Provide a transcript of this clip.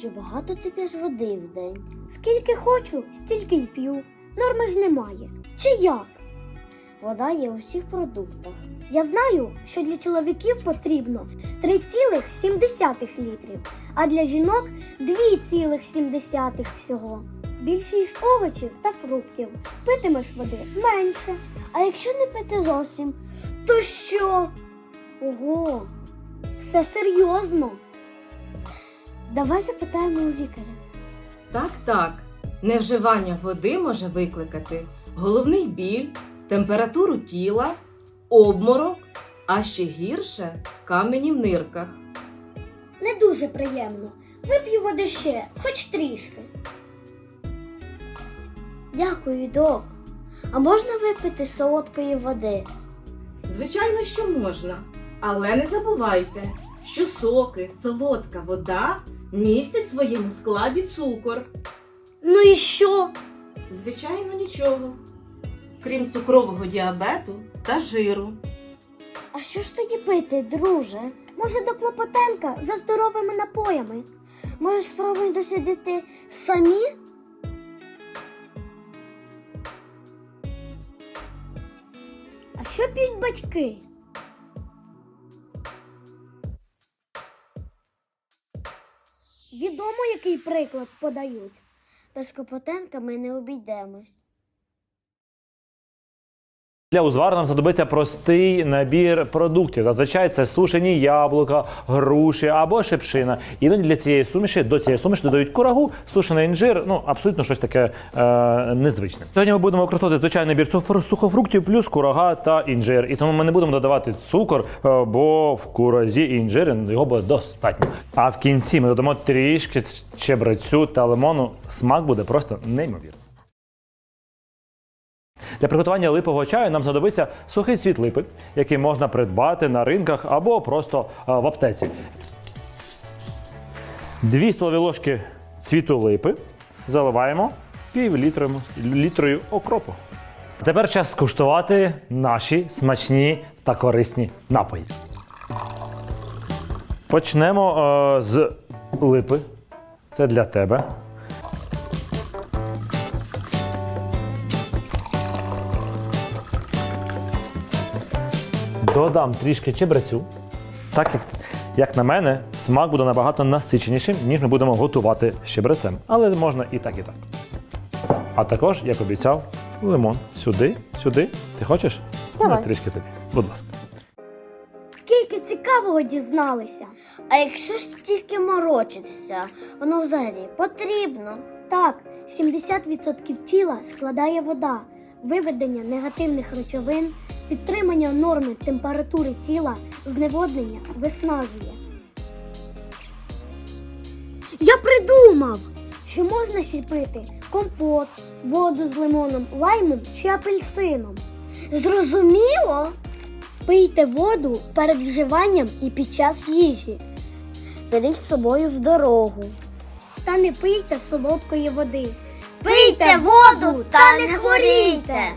Чи багато ти п'єш води в день? Скільки хочу, стільки й п'ю. Норми ж немає. Чи як? Вода є у всіх продуктах. Я знаю, що для чоловіків потрібно 3,7 літрів, а для жінок 2,7 всього. Більшість овочів та фруктів. Питимеш води менше. А якщо не пити зовсім, то що? Ого, все серйозно. Давай запитаємо у лікаря. Так, так. Невживання води може викликати головний біль, температуру тіла, обморок, а ще гірше камені в нирках. Не дуже приємно. Вип'ю води ще, хоч трішки. Дякую, док. А можна випити солодкої води? Звичайно, що можна. Але не забувайте, що соки, солодка вода містять в своєму складі цукор. Ну і що? Звичайно, нічого. Крім цукрового діабету та жиру. А що ж тоді пити, друже? Може, до Клопотенка за здоровими напоями? Може, спробуємо дослідити самі? А що п'ють батьки? Відомо, який приклад подають. Без Копотенка ми не обійдемось. Для узвару нам знадобиться простий набір продуктів. Зазвичай це сушені яблука, груші або шипшина. Іноді для цієї суміші до цієї суміші додають курагу, сушений інжир, ну абсолютно щось таке е, незвичне. Сьогодні ми будемо використовувати звичайний набір сухофруктів плюс курага та інжир. І тому ми не будемо додавати цукор, е, бо в куразі і інжирі його буде достатньо. А в кінці ми додамо трішки чебрецю та лимону. Смак буде просто неймовірний. Для приготування липового чаю нам знадобиться сухий цвіт липи, який можна придбати на ринках або просто е, в аптеці. Дві столові ложки цвіту липи заливаємо пів літрою, окропу. Тепер час скуштувати наші смачні та корисні напої. Почнемо е, з липи. Це для тебе. Додам трішки чебрецю. Так як, як на мене, смак буде набагато насиченішим, ніж ми будемо готувати з чебрецем. Але можна і так, і так. А також, як обіцяв, лимон. Сюди, сюди. Ти хочеш? Давай. На, трішки тобі. Будь ласка. Скільки цікавого дізналися. А якщо ж тільки морочитися, воно взагалі потрібно. Так, 70% тіла складає вода, виведення негативних речовин, підтримання норми температури тіла, зневоднення виснажує. Я придумав, що можна ще пити компот, воду з лимоном, лаймом чи апельсином. Зрозуміло? Пийте воду перед вживанням і під час їжі. Беріть з собою в дорогу. Та не пийте солодкої води. Пийте воду та не хворійте!